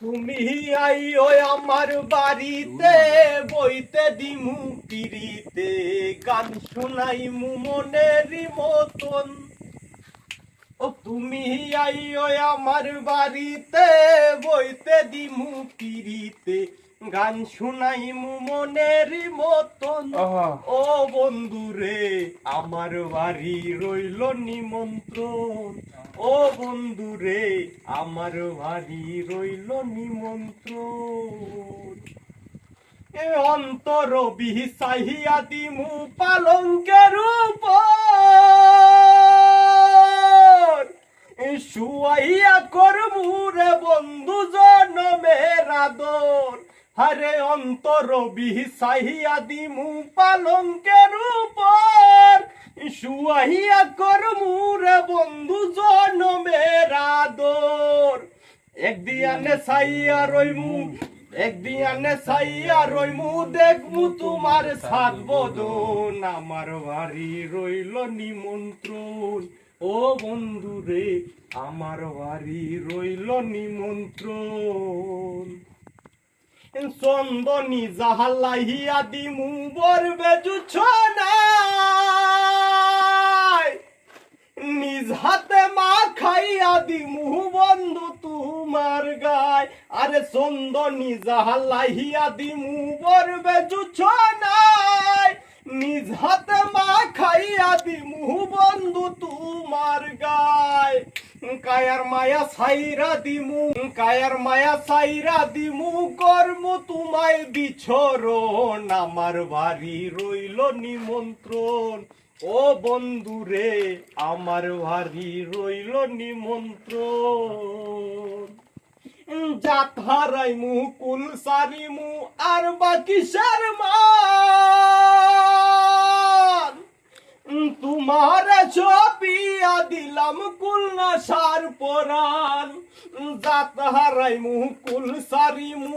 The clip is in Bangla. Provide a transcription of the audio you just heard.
তুমি আইও আমার বাড়িতে, বইতে দিমু পিড়িতে। গান শোনাই মু মনের মতন। ও তুমি আইও আমার বাড়িতে, বইতে দিমু পিরিতে গান শুনাই মু মনের মতন। ও বন্ধু রে আমার বাড়ি রইল নিমন্ত্রণ। ও বন্ধু রে আমার বাড়ি রইল নিমন্ত্রণ। এ অন্তর বিহিসাহিয়া দিমু পালঙ্কের উপর। এ শুয়াইয়া করমু রে বন্ধু জনমের আদর। হরে অন্তর বিহিসাহিয়া দিমু পালঙ্কের উপর শুয়াইয়া করমু রে বন্ধু জনমের আদর। একদিয়ানে সাইয়া রইমু একদিয়ানে সাইয়া রইমু, দেখমু তোমার সাত বদন আমার বাড়ি রইল নিমন্ত্রণ। ও বন্ধু রে আমার বাড়ি রইল নিমন্ত্রণ। চন্দনী জাহালাইয়া দিমু বরবে জুছনাই নিজ হাতে মা খাইয়া দিমু, বন্ধু তোমার গায় আরে চন্দনী জাহালাইয়া দিমু বরবে জুছনাই নিজ হাতে মা খাইয়া দিমু, বন্ধু তোমার গায় কায়ার মায়া সাইরা দিমু, কায়ার মায়া সাইরা দিমু, কর্ম তোমায় বিছরণ, আমার বাড়ি রইল নিমন্ত্রণ। ও বন্ধু রে আমার বাড়ি রইল নিমন্ত্রণ। জাত হারাই মু কুল সারি মু আর বাকি শর্মান তোমার ছপিয়া কুল না সার পরাণ। জাত হারাই মু কুল সারি মু